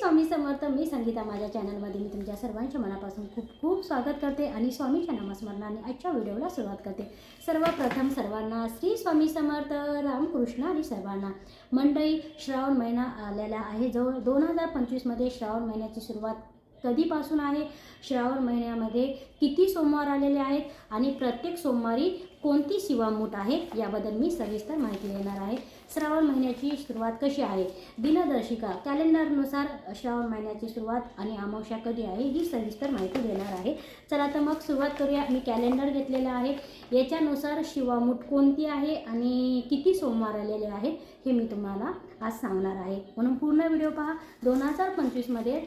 स्वामी समर्थ मी संगीता माझ्या चॅनलमध्ये मी तुमच्या सर्वांच्या मनापासून खूप खूप स्वागत करते आणि स्वामीच्या नामस्मरणाने आजच्या व्हिडिओला सुरुवात करते. सर्वप्रथम सर्वांना श्री स्वामी समर्थ रामकृष्ण आणि सर्वांना मंडई श्रावण महिना आलेला आहे. जवळ दोन हजार पंचवीसमध्ये श्रावण महिन्याची सुरुवात कधीपासून आहे? श्रावण महिन्यामध्ये किती सोमवार आलेले आहेत? आणि प्रत्येक सोमवारी कोणती शिवामूठ आहे याबद्दल मी सविस्तर माहिती देणार आहे. श्रावण महिन्याची सुरुवात कशी आहे? दिनदर्शिका कॅलेंडरनुसार श्रावण महिन्याची सुरुवात आणि अमावस्या कधी आहे ही सविस्तर माहिती देणार आहे. चला तर मग सुरुवात करूया. मी कॅलेंडर घेतलेला आहे. याच्यानुसार शिवामूठ कोणती आहे आणि किती सोमवार आलेले आहेत हे मी तुम्हाला आज सांगणार आहे. म्हणून पूर्ण व्हिडिओ पहा. दोन हजार पंचवीसमध्ये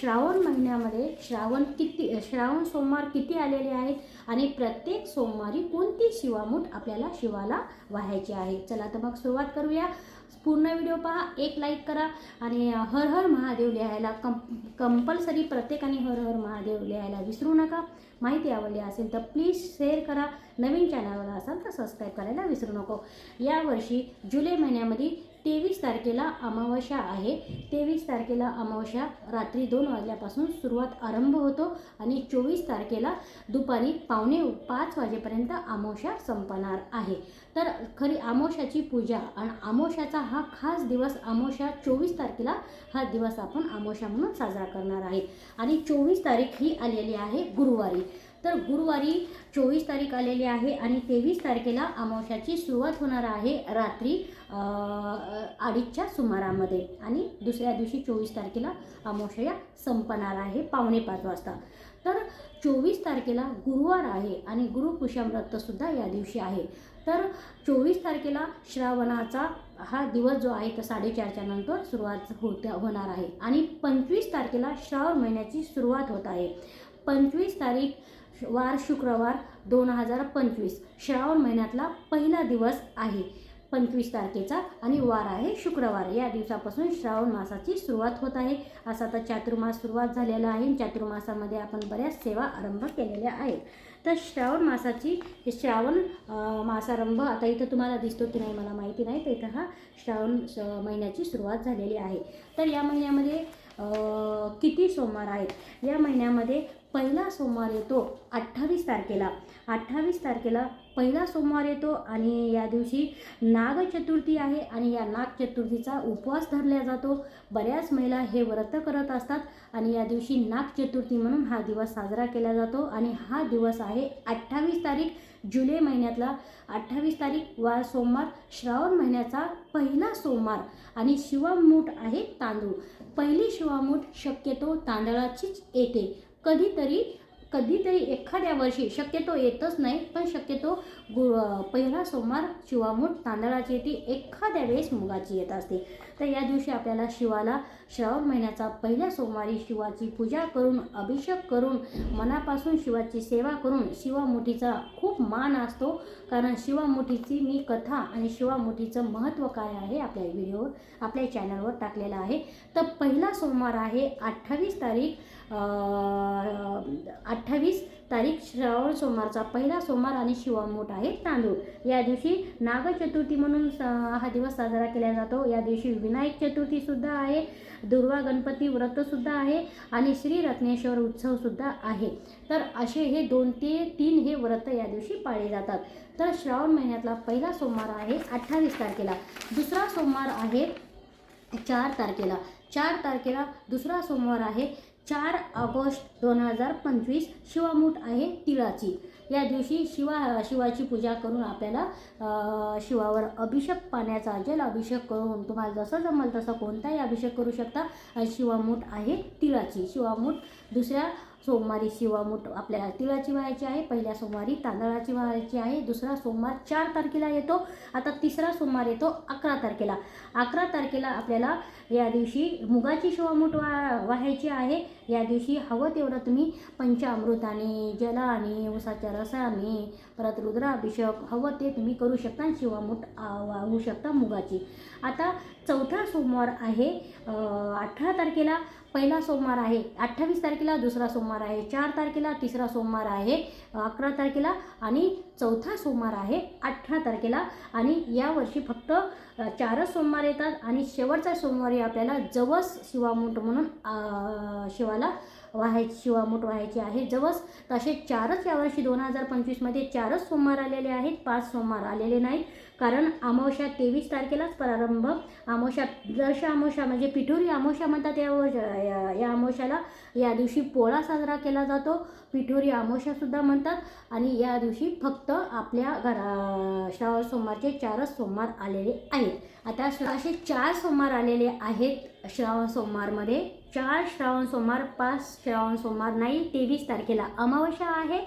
श्रावण महिन्यामध्ये श्रावण किती श्रावण सोमवार किती आलेले आहेत आणि प्रत्येक सोमवारी कोणती शिवामूठ आपल्याला शिवाला व्हायची आहे? चला तर मग सुरुवात करूया. पूर्ण व्हिडिओ पहा. एक लाईक करा आणि हर हर महादेव लिहायला कं कंपल्सरी प्रत्येकाने हर हर महादेव लिहायला विसरू नका. माहिती आवडली असेल तर प्लीज शेअर करा. नवीन चॅनलवर असाल तर सबस्क्राईब करायला विसरू नको. यावर्षी जुलै महिन्यामध्ये तेवीस तारखेला अमावस्या आहे. तेवीस तारखेला अमावस्या रात्री दोन वाजल्यापासून सुरुवात आरंभ होतो आणि चोवीस तारखेला दुपारी पावणे पाच वाजेपर्यंत अमावस्या संपणार आहे. तर खरी अमावस्याची पूजा आणि अमावस्याचा हा खास दिवस अमावस्या चोवीस तारखेला हा दिवस आपण अमावस्या म्हणून साजरा करणार आहे. आणि चोवीस तारीख ही आलेली आहे गुरुवारी. तर गुरुवारी चोवीस तारीख आलेली आहे आणि तेवीस तारखेला अमावस्याची सुरुवात होणार आहे रात्री अडीचच्या सुमारामध्ये. आणि दुसऱ्या दिवशी चोवीस तारखेला अमावस्या संपणार आहे पावणे पाच वाजता. तर चोवीस तारखेला गुरुवार आहे आणि गुरुपुष्यव्रतसुद्धा या दिवशी आहे. तर चोवीस तारखेला श्रावणाचा हा दिवस जो आहे तो साडेचारच्या नंतर सुरुवात होत्या होणार आहे. आणि पंचवीस तारखेला श्रावण महिन्याची सुरुवात होत आहे. पंचवीस तारीख वार शुक्रवार दोन हजार पंचवीस. श्रावण महिन्यातला पहिला दिवस आहे. पंचवीस तारखेचा आणि वार आहे शुक्रवार. या दिवसापासून श्रावण मासाची सुरुवात होत आहे. असा तर चातुर्मास सुरुवात झालेला आहे. चातुर्मासामध्ये आपण बऱ्याच सेवा आरंभ केलेल्या आहेत. तर श्रावण मासाची श्रावण मासारंभ आता इथं तुम्हाला दिसतो की नाही मला माहिती नाही तर इथं हा श्रावण महिन्याची सुरुवात झालेली आहे. तर या महिन्यामध्ये किती सोमवार आहेत? या महिन्यामध्ये पहिला सोमवार येतो अठ्ठावीस तारखेला. अठ्ठावीस तारखेला पहिला सोमवार येतो आणि या दिवशी नागचतुर्थी आहे आणि या नागचतुर्थीचा उपवास धरला जातो. बऱ्याच महिला हे व्रत करत असतात आणि या दिवशी नागचतुर्थी म्हणून हा दिवस साजरा केला जातो आणि हा दिवस आहे अठ्ठावीस तारीख जुलै महिन्यातला. अठ्ठावीस तारीख वा सोमवार श्रावण महिन्याचा पहिला सोमवार आणि शिवामूठ आहे तांदूळ. पहिली शिवामूठ शक्यतो तांदळाचीच येते. कधीतरी कधीतरी एखाद्या वर्षी शक्यतो येतच नाही पण शक्यतो गु पहिला सोमवार शिवामूठ तांदळाची येते एखाद्या वेळेस मुगाची येत असते. तर या दिवशी आपल्याला शिवाला श्रावण महिन्याचा पहिल्या सोमवारी शिवाची पूजा करून अभिषेक करून मनापासून शिवाची सेवा करून शिवामुठीचा खूप मान असतो. कारण शिवामुठीची मी कथा आणि शिवामुठीचं महत्त्व काय आहे आपल्या व्हिडिओवर आपल्या चॅनलवर टाकलेलं आहे. तर पहिला सोमवार आहे अठ्ठावीस तारीख अठ्ठावीस तारीख श्रावण सोमवारचा. पहिला सोमवार आणि शिवामूठ आहे तांदूळ. या दिवशी नागचतुर्थी म्हणून हा दिवस साजरा केला जातो. या दिवशी विनायक चतुर्थीसुद्धा आहे. दुर्वा गणपती व्रतसुद्धा आहे. आणि श्री रत्नेश्वर उत्सवसुद्धा आहे. तर असे हे दोन ते तीन हे व्रत या दिवशी पाळले जातात. तर श्रावण महिन्यातला पहिला सोमवार आहे अठ्ठावीस तारखेला. दुसरा सोमवार आहे चार तारखेला. चार तारखेला दुसरा सोमवार आहे चार ऑगस्ट दोन हजार पंचवीस शिवामूठ आहे तिळाची. या दिवशी शिवा शिवाची पूजा करून आपल्याला शिवावर अभिषेक पाण्याचा जल अभिषेक करून तुम्हाला जसं जमल तसं कोणताही अभिषेक करू शकता. शिवामूठ आहे तिळाची. शिवामूठ दुसऱ्या सोमवारी शिवामूठ आपल्याला तिळाची व्हायची आहे. पहिल्या सोमवारी तांदळाची व्हायची आहे. दुसरा सोमवार चार तारखेला येतो. आता तिसरा सोमवार येतो अकरा तारखेला. अकरा तारखेला आपल्याला या दिवशी मुगाची शिवामूठ वा व्हायची आहे. या दिवशी हवं तेवढं तुम्ही पंचामृताने जलाने उसाच्या रसाने परत रुद्राभिषेक हवं ते तुम्ही करू शकता शिवा शिवामूठ वाहू शकता मुगाची. आता चौथा सोमवार आहे अठरा तारखेला पहिला सोमवार आहे अठ्ठावीस तारखेला दुसरा सोमवार आहे चार तारखेला तिसरा सोमवार आहे अकरा तारखेला आणि चौथा सोमवार आहे अठरा तारखेला. आणि यावर्षी फक्त चारच सोमवार येतात आणि शेवटचा सोमवारी आपल्याला जवस शिवामूठ म्हणून शिवाला वाहायची शिवामूठ व्हायची आहे. जवस तसे चारच यावर्षी दोन हजार पंचवीसमध्ये चारच सोमवार आलेले आहेत. पाच सोमवार आलेले नाहीत. कारण अमावस्या तेवीस तारखेलाच प्रारंभ. अमावस्या दर्श अमावस्या म्हणजे पिठोरी अमावस्या म्हणतात या या या अमावस्याला. या दिवशी पोळा साजरा केला जातो. पिठोरी अमावस्यासुद्धा म्हणतात. आणि या दिवशी फक्त आपल्या घरा श्रावण सोमवारचे चारच सोमवार आलेले आहेत. आता असे चार सोमवार आलेले आहेत श्रावण सोमवारमध्ये. चार श्रावण सोमवार पाच श्रावण सोमवार नाही तेवीस तारखेला अमावस्या आहे.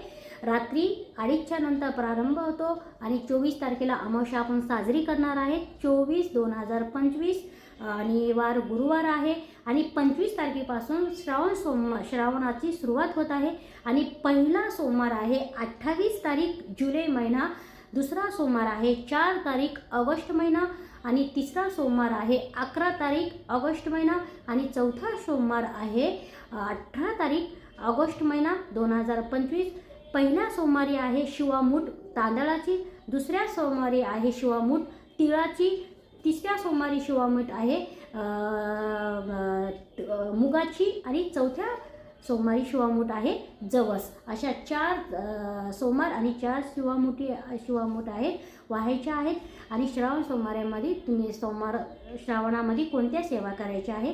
रात्री अडीचच्या नंतर प्रारंभ होतो आणि चोवीस तारखेला अमावस्या आपण साजरी करणार आहे. चोवीस दोन हजार पंचवीस आणि वार गुरुवार आहे आणि पंचवीस तारखेपासून श्रावण सोमवार श्रावणाची सुरुवात होत आहे आणि पहिला सोमवार आहे अठ्ठावीस तारीख जुलै महिना दुसरा सोमवार आहे चार तारीख ऑगस्ट महिना आणि तिसरा सोमवार आहे. अकरा तारीख ऑगस्ट महिना आणि चौथा सोमवार आहे. अठरा तारीख ऑगस्ट महिना दोन हजार पंचवीस. पहिल्या सोमवारी आहे शिवामूठ तांदळाची. दुसऱ्या सोमवारी आहे शिवामूठ तिळाची. तिसऱ्या सोमवारी शिवामूठ आहे मुगाची. आणि चौथ्या सोमवारी शिवामूठ आहे जवस. अशा चार सोमवार आणि चार शिवामुठी शिवामूठ आहेत व्हायच्या आहेत आणि श्रावण सोमवारामध्ये तुम्ही सोमवार श्रावणामध्ये कोणत्या सेवा करायच्या आहे?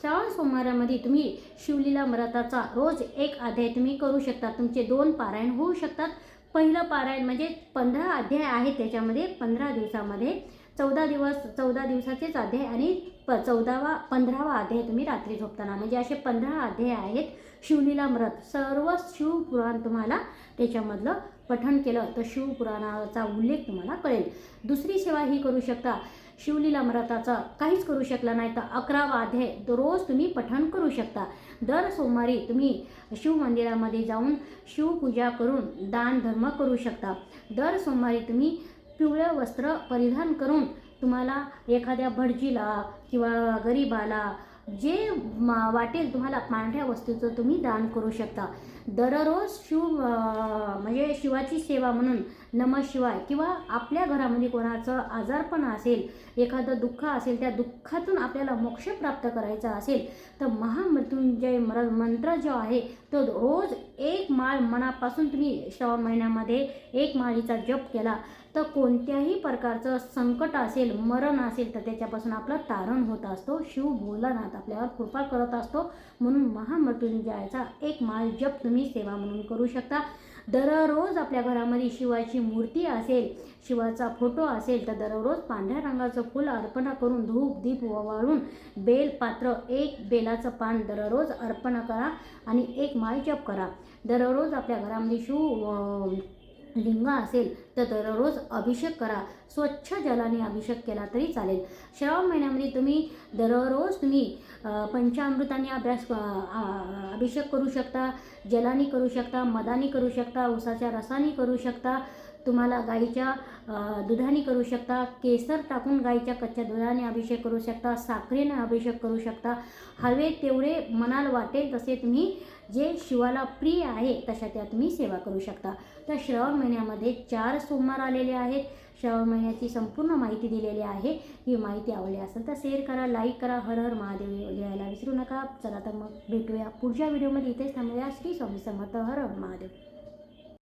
श्रावण सोमवारामध्ये तुम्ही शिवलीला व्रताचा रोज एक अध्याय तुम्ही करू शकता. तुमचे दोन पारायण होऊ शकतात. पहिलं पारायण म्हणजे पंधरा अध्याय आहेत त्याच्यामध्ये पंधरा दिवसामध्ये. चौदा दिवस चौदा दिवसाचेच अध्याय आणि प चौदावा पंधरावा अध्याय तुम्ही रात्री झोपताना. म्हणजे असे पंधरा अध्याय आहेत. शिवलीला व्रत सर्व शिवपुराण तुम्हाला त्याच्यामधलं पठण केलं तर शिवपुराणाचा उल्लेख तुम्हाला कळेल. दुसरी सेवा ही करू शकता. शिवलीला व्रताचा काहीच करू शकला नाही तर अकरावा अध्याय दररोज रोज तुम्ही पठण करू शकता. दर सोमवारी तुम्ही शिव मंदिरामध्ये जाऊन शिवपूजा करून दान धर्म करू शकता. दर सोमवारी तुम्ही पिवळं वस्त्र परिधान करून तुम्हाला एखाद्या भटजीला किंवा गरिबाला जे मा- वाटेल तुम्हाला पांढऱ्या वस्तूचं तुम्ही दान करू शकता. दररोज शिव म्हणजे शिवाची सेवा म्हणून नम शिवाय किंवा आपल्या घरामध्ये कोणाचं आजारपण असेल एखादं दुःख असेल त्या दुःखातून आपल्याला मोक्ष प्राप्त करायचा असेल तर महामृत्युंजय मर मंत्र जो आहे तो रोज एक माळ मनापासून तुम्ही श्रावण महिन्यामध्ये एक माळीचा जप केला. तर कोणत्याही प्रकारचं संकट असेल मरण असेल तर त्याच्यापासून आपलं तारण होत असतो. शिव भोलानाथ आपल्यावर कृपा करत असतो. म्हणून महामृत्युंजयाचा एक माळ जप तुम्ही सेवा म्हणून करू शकता. दररोज आपल्या घरामध्ये शिवाची मूर्ती असेल शिवाचा फोटो असेल तर दररोज पांढऱ्या रंगाचं फूल अर्पण करून धूप दीप वाळून बेल पात्र एक बेलाचं पान दररोज अर्पण करा आणि एक माळ जप करा. दररोज आपल्या घरामध्ये शिव लिंग असेल तर दररोज अभिषेक करा. स्वच्छ जलाने अभिषेक केला तरी चालेल. श्रावण महिन्यामध्ये तुम्ही दररोज तुम्ही पंचामृताने अभ्यास अभिषेक करू शकता जलाने करू शकता मदाने करू शकता उसाच्या रसाने करू शकता तुम्हाला गाईच्या दुधाने करू शकता केसर टाकून गाईच्या कच्च्या दुधाने अभिषेक करू शकता साखरेने अभिषेक करू शकता. हवे तेवढे मनाला वाटेल तसे तुम्ही जे शिवाला प्रिय आहे तशा त्या तुम्ही सेवा करू शकता. तर श्रावण महिन्यामध्ये चार सोमवार आलेले आहेत. श्रावण महिन्याची संपूर्ण माहिती दिलेली आहे. ही माहिती आवडली असेल तर शेअर करा लाईक करा. हर हर महादेव लिहायला विसरू नका. चला तर मग भेटूया पुढच्या व्हिडिओमध्ये इथेच थांबूया. श्री स्वामी समर्थ. हर हर महादेव.